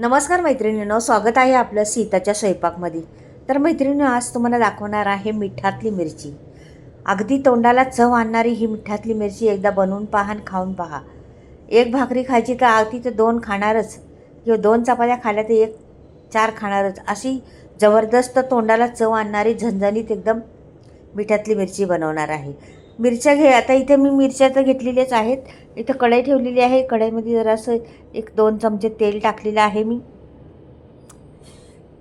नमस्कार मैत्रिणींनो स्वागत आहे आपलं सीताच्या स्वयंपाकमध्ये. तर मैत्रिणी आज तुम्हाला दाखवणार आहे मिठातली मिरची. अगदी तोंडाला चव आणणारी ही मिठातली मिरची एकदा बनवून पहा आणि खाऊन पहा. एक भाकरी खायची तर अगदी तर दोन खाणारच. किंवा दोन चपात्या खाल्या तर एक चार खाणारच. अशी जबरदस्त तोंडाला चव आणणारी झणझणीत एकदम मिठातली मिरची बनवणार आहे. मिरच्या घे. आता इथे मी मिरच्या तर घेतलेल्याच आहेत. इथं कढई ठेवलेली आहे. कढईमध्ये जरासं एक दोन चमचे तेल टाकलेलं आहे मी.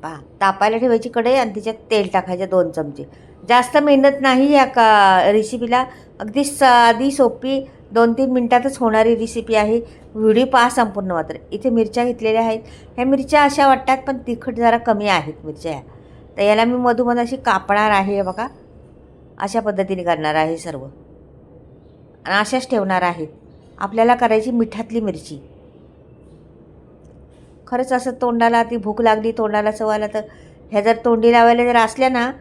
पहा तापायला ठेवायची कढई आणि त्याच्यात तेल टाकायचे दोन चमचे. जास्त मेहनत नाही या का रेसिपीला अगदी साधी सोपी दोन तीन मिनटातच होणारी रेसिपी आहे. व्हिडिओ पहा संपूर्ण मात्र. इथे मिरच्या घेतलेल्या आहेत. ह्या मिरच्या अशा वाटतात पण तिखट जरा कमी आहेत मिरच्या ह्या. तर याला मी मधोमध अशी कापणार आहे बघा. अशा पद्धतीने करणार आहे सर्व. आणि अशाच ठेवणार आहे. आपल्याला करायची मिठातली मिरची. खरंच असं तोंडाला ती भूक लागली तोंडाला चवायला तर ह्या जर तोंडी लावायला जर असल्या ना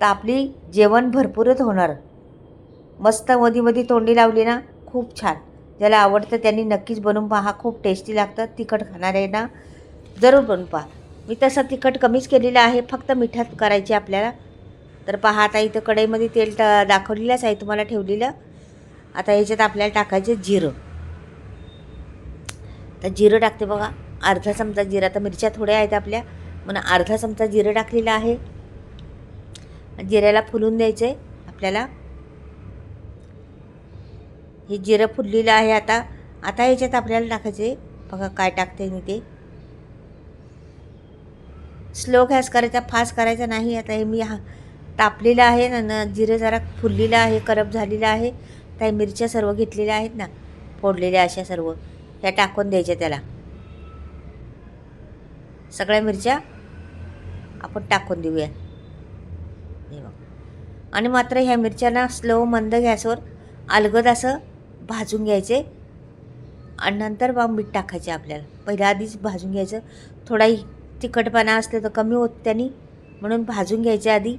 तर आपली जेवण भरपूरच होणार. मस्त मधी मधी तोंडी लावली ना खूप छान. ज्याला आवडतं त्यांनी नक्कीच बनवून पहा खूप टेस्टी लागतं. तिखट खाणारे ना जरूर बनवून पहा. मी तसं तिखट कमीच केलेलं आहे फक्त मिठात करायची आपल्याला तर पहा आता इथं कढईमध्ये तेल ट दाखवलेलंच आहे तुम्हाला ठेवलेलं. आता याच्यात आपल्याला टाकायचे जिरं. तर जिरं टाकते बघा अर्धा चमचा जिरा. तर मिरच्या थोड्या आहेत आपल्या म्हणून अर्धा चमचा जिरं टाकलेलं आहे. जिऱ्याला फुलून द्यायचं आहे आपल्याला. हे जिरं फुललेलं आहे आता. आता याच्यात आपल्याला टाकायचे बघा काय टाकते मी ते. स्लो गॅस करायचा फास्ट करायचा नाही. आता हे मी हा तापलेलं आहे न जिरं जरा फुललेलं आहे करप झालेलं आहे. त्या मिरच्या सर्व घेतलेल्या आहेत ना फोडलेल्या अशा सर्व. ह्या टाकून द्यायच्या त्याला. सगळ्या मिरच्या आपण टाकून देऊया. आणि मात्र ह्या मिरच्यांना स्लो मंद गॅसवर अलगद असं भाजून घ्यायचे. आणि नंतर बा मीठ टाकायचे आपल्याला. पहिल्या आधीच भाजून घ्यायचं. थोडाही तिखटपणा असलं तर कमी होत त्यांनी. म्हणून भाजून घ्यायचे आधी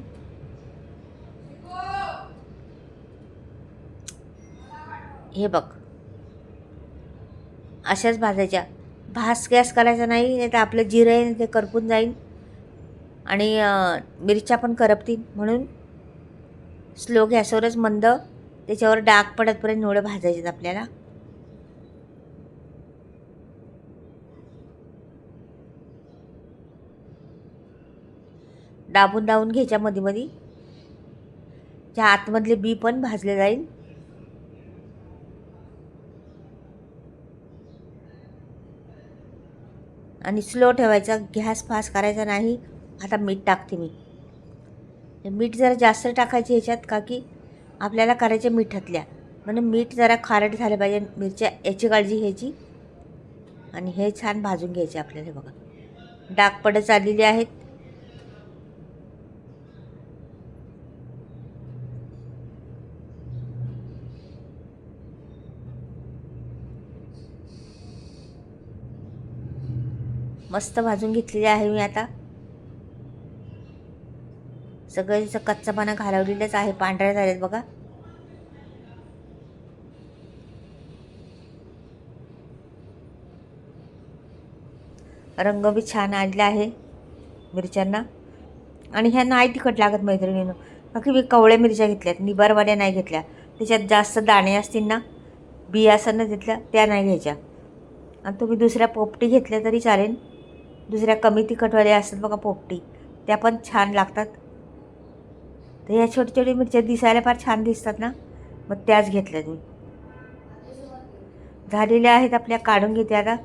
हे बघ. अशाच भाजायच्या. भास गॅस करायचा नाही नाही तर आपलं जिरं आहे ते करपून जाईल आणि मिरच्या पण करपतील म्हणून स्लो गॅसवरच मंद त्याच्यावर डाग पडतपर्यंत एवढं भाजायचे आपल्याला. दाबून दाबून घ्यायच्या मध्ये मध्ये त्या आतमधले बी पण भाजले जाईल आणि स्लो ठेवायचा गॅस फास्ट करायचा नाही. आता मीठ टाकते मी. मीठ जरा जास्त टाकायचे ह्याच्यात का की आपल्याला करायचे मिठातल्या. म्हणून मीठ जरा खारट झालं पाहिजे. मिरच्या याची काळजी घ्यायची. आणि हे छान भाजून घ्यायचे आपल्याला बघा. डाग पडत चाललेले आहेत. मस्त भाजून घेतलेली आहे मी आता. सगळं कच्चा पाना घालवलेलंच आहे पांढऱ्या झालेत बघा. रंग बी छान आलेला आहे मिरच्यांना. आणि ह्या नाही तिखट लागत मैत्रिणीनं. बाकी मी कवळ्या मिरच्या घेतल्यात निबारवाड्या नाही घेतल्या. त्याच्यात जास्त दाणे असतील ना बिया असं ना त्या नाही घ्यायच्या. आणि तुम्ही दुसऱ्या पोपटी घेतल्या तरी चालेल. दुसऱ्या कमी तिखटवाल्या असतात बघा पोपटी. त्या पण छान लागतात. तर ह्या छोट्या छोट्या मिरच्या दिसायला फार छान दिसतात ना? मग त्याच घेतल्या मी झालेल्या आहेत आपल्या काढून घेते आता.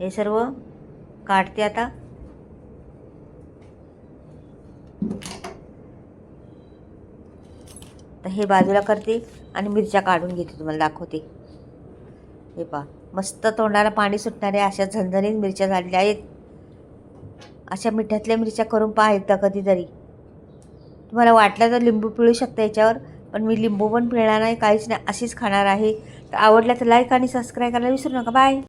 हे सर्व काढते आता. तर हे बाजूला करते आणि मिरच्या काढून घेते तुम्हाला दाखवते. हे पहा मस्त तोंडाला पाणी सुटणाऱ्या अशा झणझणीत मिरच्या झालेल्या आहेत. अशा मिठातल्या मिरच्या करून पहा एकदा कधीतरी. तुम्हाला वाटलं तर लिंबू पिळू शकता याच्यावर पण मी लिंबू पण पिळणार नाही काहीच नाही अशीच खाणार आहे. तर आवडलं तर लाईक आणि सबस्क्राईब करायला विसरू नका. बाय